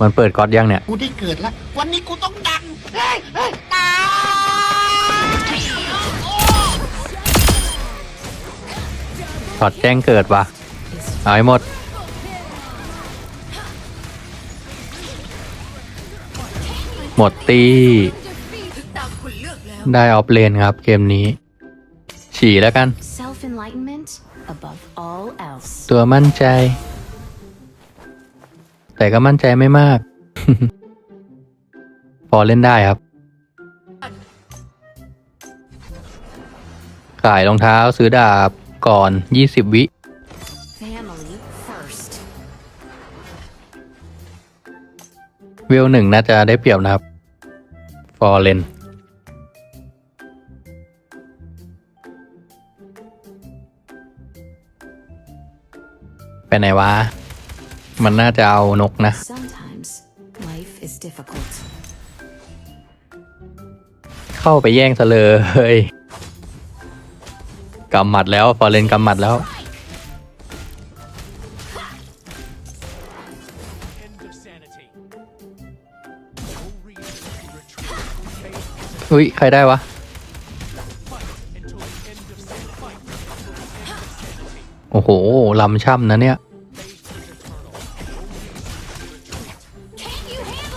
มันเปิดก๊อตยังเนี่ย กูได้เกิดแล้ว วันนี้กูต้องดังเฮ้ยเฮ้ยตายถอดแจ้งเกิดว่ะเอาให้หมด หมดตี ได้ออฟเลนครับเกมนี้ ฉี่แล้วกัน Self enlightenment above all else. ตัวมั่นใจ แต่ก็มั่นใจไม่มาก พอเล่นได้ครับ ขายรองเท้าซื้อดาบก่อน 20 วิ Family first. เวลหนึ่งน่าจะได้เปรียบนะครับ ฟอร์เรนไปไหนวะ มันน่าจะเอานกนะ Sometimes life is difficult. เข้าไปแย่งซะเลยกำหมัดแล้วฟอร์เรนกำหมัดแล้ว อุ้ย ใครได้วะ โอ้โห ลำช่ำนะเนี่ย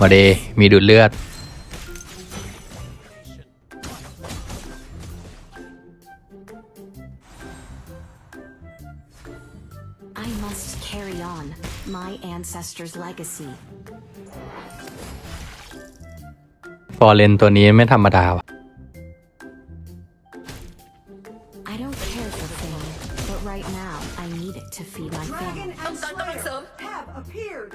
มาเดมีดูดเลือด I must carry on my ancestors' legacy. ฟอร์เรนตัวนี้ไม่ธรรมดาว่ะ I don't care for fame, but right now I need it to feed my Dragon family. and Slayer have appeared.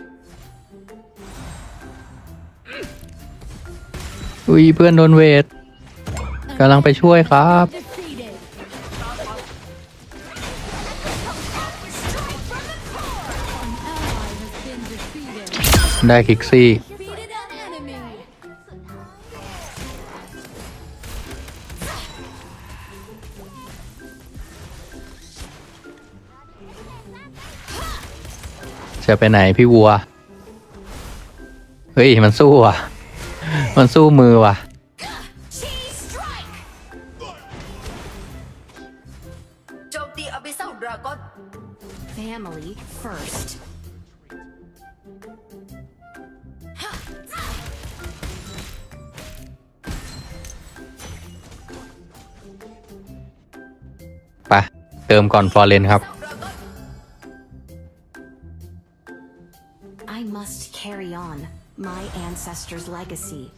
อุ้ยเพื่อนโดนเวทกำลังไปช่วยครับ ได้คิกซี่ จะไปไหนพี่วัว เฮ้ยมันสู้ว่ะ มันสู้มือว่ะโจมตีอบิเซลดราก้อน Family first. ไปเติมก่อนฟอร์เรนครับ I must carry on my ancestors' legacy.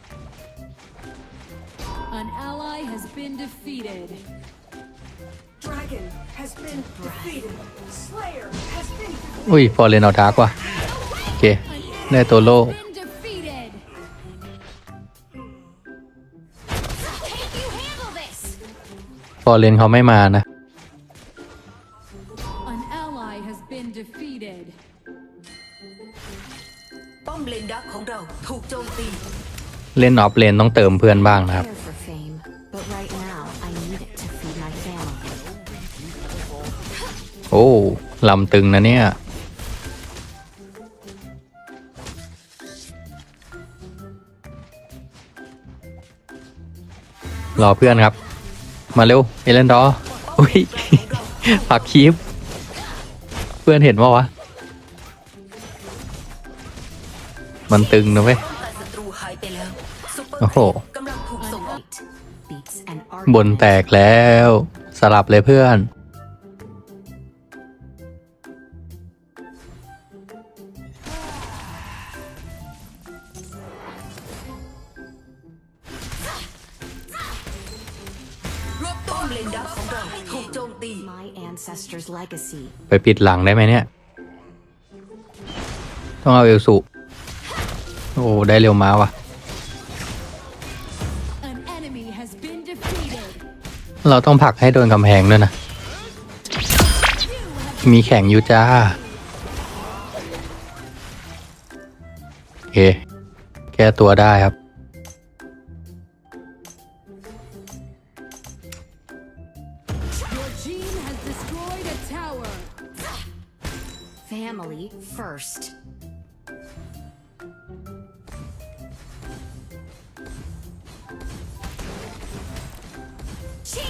An ally has been defeated. Dragon has been defeated. Slayer has been defeated. อุ้ยฟอร์เรนเอาดาร์กว่ะโอเคได้ตัวโล Been defeated. ฟอร์เรนเขาไม่มานะ เล่นออฟเลนต้องเติมเพื่อนบ้างนะครับ Care for fame, but right now I need it to feed my family. โอ้ลำตึงนะเนี่ยรอเพื่อนครับ มาเร็ว เอเลนดอร์อุ้ยผักคีบเพื่อนเห็นว่าวะ มันตึงนะเว้ย โอ้โหครีปกำลังถูกส่งออก Fight beats an บน argument. แตกแล้ว สลับเลยเพื่อนรวบป้อมเลนดักของเราถูกโจมตี My ancestors' legacy. ไปปิดหลังได้ไหมเนี่ย ต้องเอาเอลสุ โอ้ ได้เร็วมาว่ะ เราต้องผลักให้โดนกำแพงด้วยนะ มีแข่งอยู่จ้าโอเค แก้ตัวได้ครับ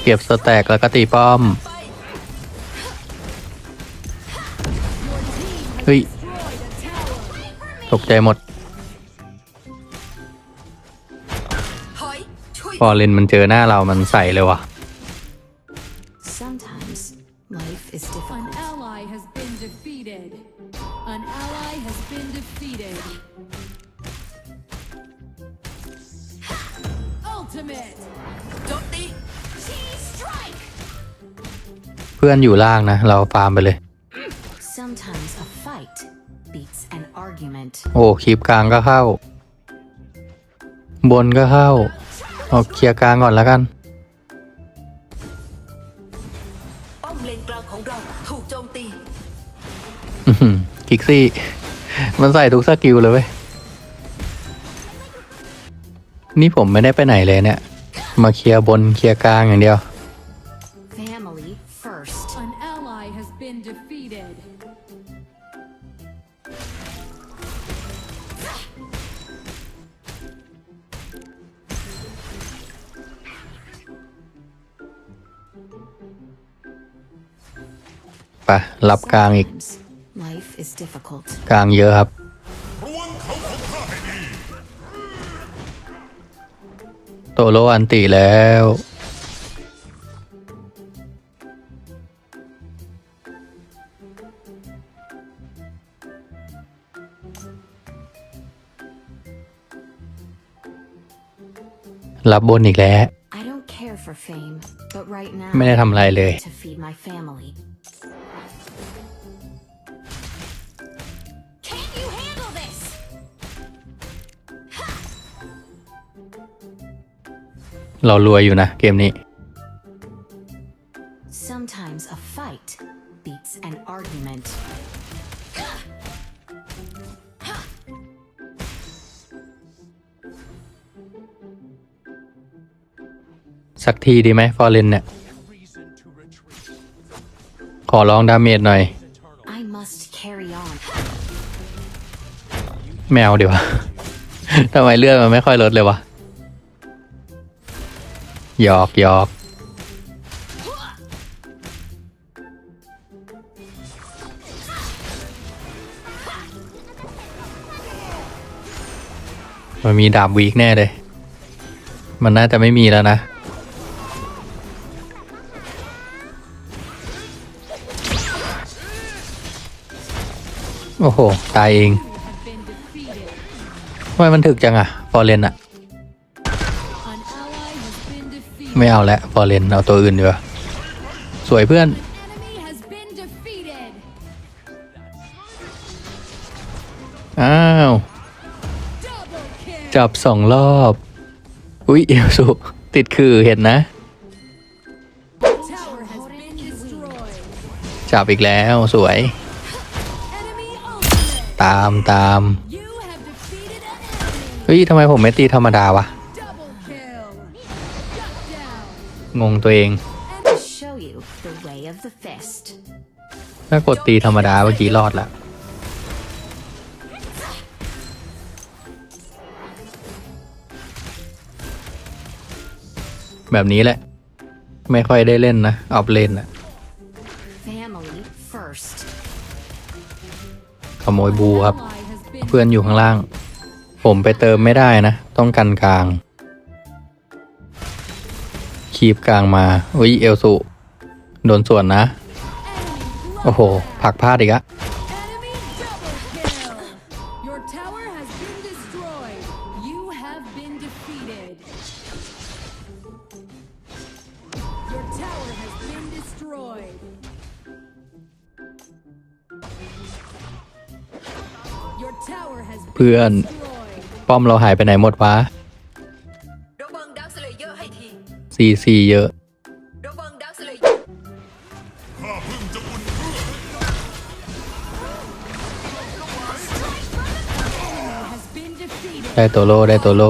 ก็บสแต็กแล้วก็ตีป้อม เฮ้ย ตกใจหมดถอยช่วยพอเลนมันเจอหน้าเรามันใส่เลยว่ะ Sometimes life is An difficult. ally has been defeated. An ally has been defeated. Ultimate. เพื่อนอยู่ล่างนะ เราฟาร์มไปเลย Sometimes a fight beats an argument. โอ้คลิปกลางก็เข้า บนก็เข้าเอาเคลียร์กลางก่อนแล้วกัน ป้อมเลนกลางของเราถูกโจมตีอื้อหือกิกซี่ มันใส่ทุกสกิลเลยเว้ย นี่ผมไม่ได้ไปไหนเลยเนี่ย มาเคลียร์บนเคลียร์กลางอย่างเดียว ไปรับกลางอีก Sometimes life is difficult. กลางเยอะครับ โตโลอันติแล้วรับบนอีกแล้ว I don't care for fame, but right now ไม่ได้ทำอะไรเลย เรารวยอยู่นะเกมนี้ Sometimes a fight beats an argument. สักทีดีไหมฟอร์เรนเนี่ย ขอลองดาเมจหน่อย I must carry on. แมวเดี๋ยวะ ทำไมเลือดมันไม่ค่อยลดเลยวะ หยอกหยอกมันมีดาบวีกแน่เลย มันน่าจะไม่มีแล้วนะ โอ้โห ตายเองทำไมมันถึกจังอะฟอร์เรนอะ ไม่เอาแล้วฟอร์เรนเอาตัวอื่นดีกว่าสวยเพื่อน อ้าว จับสองรอบ อุ๊ยเอลสุติดคือเห็นนะ จับอีกแล้วสวย ตามตามเฮ้ยทำไมผมไม่ตีธรรมดาวะ งงตัวเอง To show you the way of the fist. ถ้ากดตีธรรมดาเมื่อกี้รอดละแบบนี้แหละ ไม่ค่อยได้เล่นนะ ออฟเลนอะ Family first. ขโมยบูครับ Ally has been เพื่อนอยู่ข้างล่าง ผมไปเติมไม่ได้นะ ต้องกันกลาง คีบกลางมา อุ้ยเอลสุโดนส่วนนะ โอ้โหผลักพลาดอีกอะ Enemy double kill! Your tower has been destroyed. You have been defeated. Your tower has been destroyed. Your tower has been เพื่อน destroyed. ป้อมเราหายไปไหนหมดวะระ ซีซีเยอะ ได้ตัวโลได้ตัวโล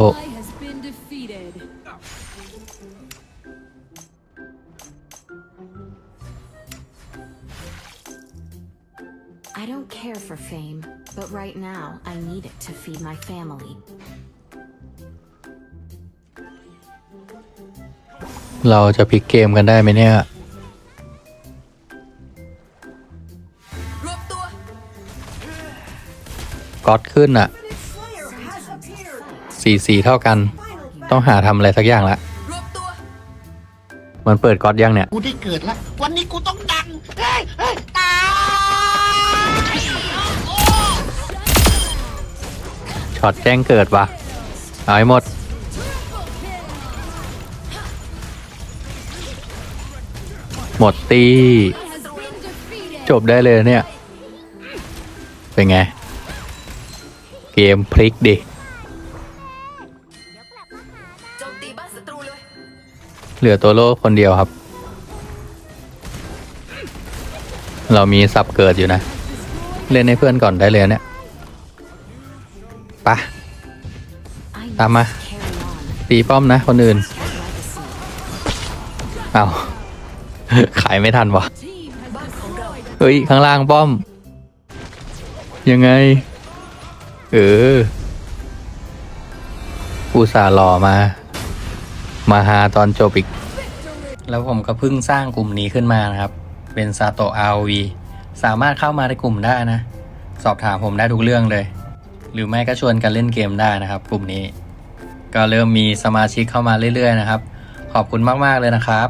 เราจะพลิกเกมกันได้ไหมเนี่ยรวบตัวก๊อตขึ้นอะสีสีเท่ากัน ต้องหาทำอะไรสักอย่างละรวบตัวมันเปิดก๊อตยังเนี่ย กูได้เกิดแล้ววันนี้กูต้องดัง เฮ้ยเฮ้ยตายช็อตแจ้งเกิดวะเอาให้หมด หมดตี จบได้เลยเนี่ย เป็นไง เกมพลิกดิเหลือตัวโลกคนเดียวครับ เรามีสับเกิดอยู่นะ เล่นให้เพื่อนก่อนได้เลยเนี่ยปะ I need Tama. to carry on. ตีป้อมนะคนอื่น เอา ขายไม่ทันวะเราเฮ้ย ข้างล่างป้อม ยังไง เอออุตส่าห์หล่อมา มาหาตอนจบอีก แล้วผมก็เพิ่งสร้างกลุ่มนี้ขึ้นมานะครับ เป็นซาโตะ ROV สามารถเข้ามาในกลุ่มได้นะ สอบถามผมได้ทุกเรื่องเลย หรือไม่ก็ชวนกันเล่นเกมได้นะครับ กลุ่มนี้ ก็เริ่มมีสมาชิกเข้ามาเรื่อยๆนะครับ ขอบคุณมากๆเลยนะครับ